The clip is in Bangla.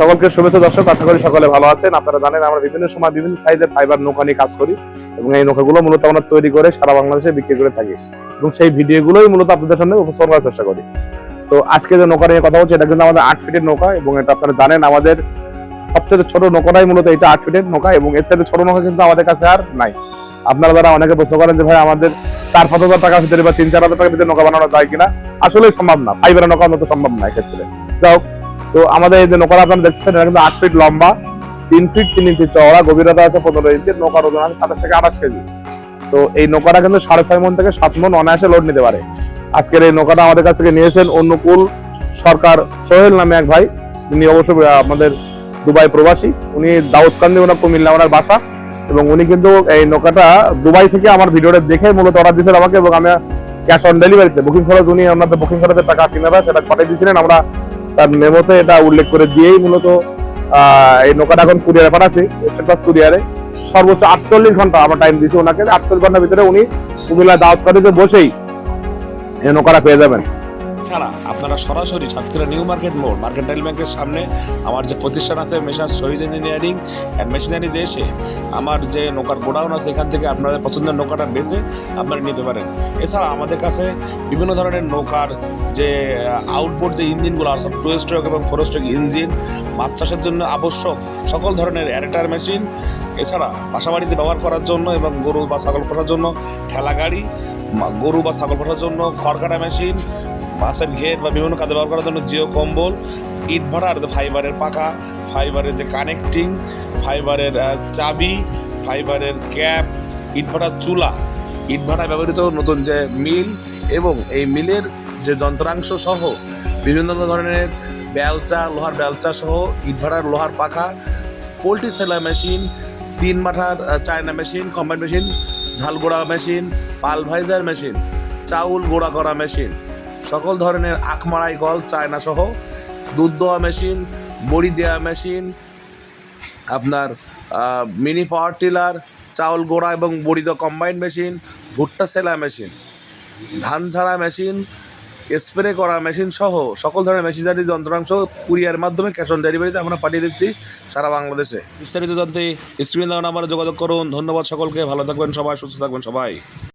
সকলকে শুভেচ্ছা, দর্শক, আশা করি সকলে ভালো আছেন। আপনারা জানেন, আমরা বিভিন্ন সময় বিভিন্ন সাইজের ফাইবার নৌকা নিয়ে কাজ করি এবং এই নৌকাগুলো মূলত আমরা তৈরি করে সারা বাংলাদেশে বিক্রি করে থাকি। এবং সেই ভিডিওগুলোই মূলত আপনাদের সামনে উপস্থাপন করার চেষ্টা করি। তো আজকে যে নৌকা নিয়ে কথা হচ্ছে, এটা কিন্তু আমাদের আট ফিটের নৌকা এবং এটা আপনারা জানেন, আমাদের সবচেয়ে ছোট নৌকাটাই মূলত এটা আট ফিটের নৌকা এবং এর থেকে ছোট নৌকা কিন্তু আমাদের কাছে আর নাই। আপনারা যারা অনেকে প্রশ্ন করেন যে, ভাই, আমাদের চার পাঁচ হাজার টাকার ভিতরে বা তিন চার হাজার টাকার ভিতরে নৌকা বানানো যায় কিনা? আসলে সম্ভব না ফাইবারের নৌকা মতো সম্ভব না এক্ষেত্রে। যাই হোক তো আমাদের এই যে নৌকাটা আপনারা দেখছেন এটা কিন্তু আট ফিট লম্বা, তিন ফিট তিন ইঞ্চি চওড়া, গভীরতা আছে পনেরো ইঞ্চি নৌকার ওজন আছে সাতাশ থেকে আঠাশ কেজি। তো এই নৌকাটা কিন্তু সাড়ে ছয় মন থেকে সাত মন অনায়াসে লোড নিতে পারে। আজকের এই নৌকাটা আমাদের কাছ থেকে নিয়েছেন অনুকূল সরকার সোহেল নামে এক ভাই উনি অবশ্য আমাদের দুবাই প্রবাসী। উনি দাউদকান্দি ওনার কুমিল্লা ওনার বাসা, এবং উনি কিন্তু এই নৌকাটা দুবাই থেকে আমার ভিডিওটা দেখে মূলত অর্ডার দিয়েছেন আমাকে, এবং আমি ক্যাশ অন ডেলিভারিতে, বুকিং খরচ উনি আমাদের বুকিং খরচের টাকা তিন হাজার সেটা পাঠিয়ে দিয়েছিলেন। আমরা তার মেমোতে এটা উল্লেখ করে দিয়েই মূলত এই নৌকাটা এখন কুরিয়ারে পাঠাচ্ছি স্টেট কুরিয়ারে সর্বোচ্চ আটচল্লিশ ঘণ্টা আমরা টাইম দিচ্ছি ওনাকে। আটচল্লিশ ঘণ্টার ভিতরে উনি কুমিল্লা দাওয়াত বসেই এই নৌকাটা পেয়ে যাবেন। ছাড়া আপনারা সরাসরি সাতক্ষীরা নিউ মার্কেট মোড় মার্কেন্টাইল ব্যাংকের সামনে আমার যে প্রতিষ্ঠান আছে মেশার শহীদ ইঞ্জিনিয়ারিং অ্যান্ড মেশিনারিতে এসে আমার যে নৌকার গোডাউন আছে, এখান থেকে আপনাদের পছন্দের নৌকাটা বেছে আপনারা নিতে পারেন। এছাড়া আমাদের কাছে বিভিন্ন ধরনের নৌকার যে আউটবোর্ড যে ইঞ্জিনগুলো আছে টু স্ট্রোক এবং ফোর স্ট্রোক ইঞ্জিন, মাছ চাষের জন্য আবশ্যক সকল ধরনের অ্যারেটার মেশিন এছাড়া বাসাবাড়িতে ব্যবহার করার জন্য এবং গরু বা ছাগল পোষার জন্য ঠেলা গাড়ি গরু বা ছাগল পোষার জন্য খড় কাটা মেশিন মাছের ঘের বা বিভিন্ন কাজে ব্যবহার করার জন্য জিও কম্বল ইট ভাড়ার যে ফাইবারের পাকা ফাইবারের যে কানেক্টিং ফাইবারের চাবি ফাইবারের ক্যাপ ইট ভাড়ার চুলা। ইট ভাড়া ব্যবহৃত নতুন যে মিল এবং এই মিলের যে যন্ত্রাংশ সহ বিভিন্ন ধরনের বেলচা লোহার বেলচা সহ ইট ভাড়ার লোহার পাখা পোলট্রি সেলাই মেশিন তিন আহ, চায়না মেশিন কম্বাইন মেশিন ঝাল গোড়া মেশিন পালভাইজার মেশিন চাউল গোড়া করা মেশিন। সকল ধরনের আখমারাই কল, চায়না সহ, দুধ দেওয়া মেশিন বড়ি দেওয়া মেশিন, আপনার মিনি পাওয়ার টিলার, চাউল গোড়া এবং বড়ি দেওয়া কম্বাইন্ড মেশিন, ভুট্টা সেলা মেশিন, ধান ঝাড়া মেশিন, স্প্রে করা মেশিন সহ সকল ধরনের মেশিনারি যন্ত্রাংশ কুরিয়ার মাধ্যমে ক্যাশ অন ডেলিভারিতে আমরা পাঠিয়ে দিচ্ছি সারা বাংলাদেশে। বিস্তারিত জানতে স্ক্রিন দেওয়া নাম্বারে যোগাযোগ করুন। ধন্যবাদ সকলকে। ভালো থাকবেন সবাই, সুস্থ থাকবেন সবাই।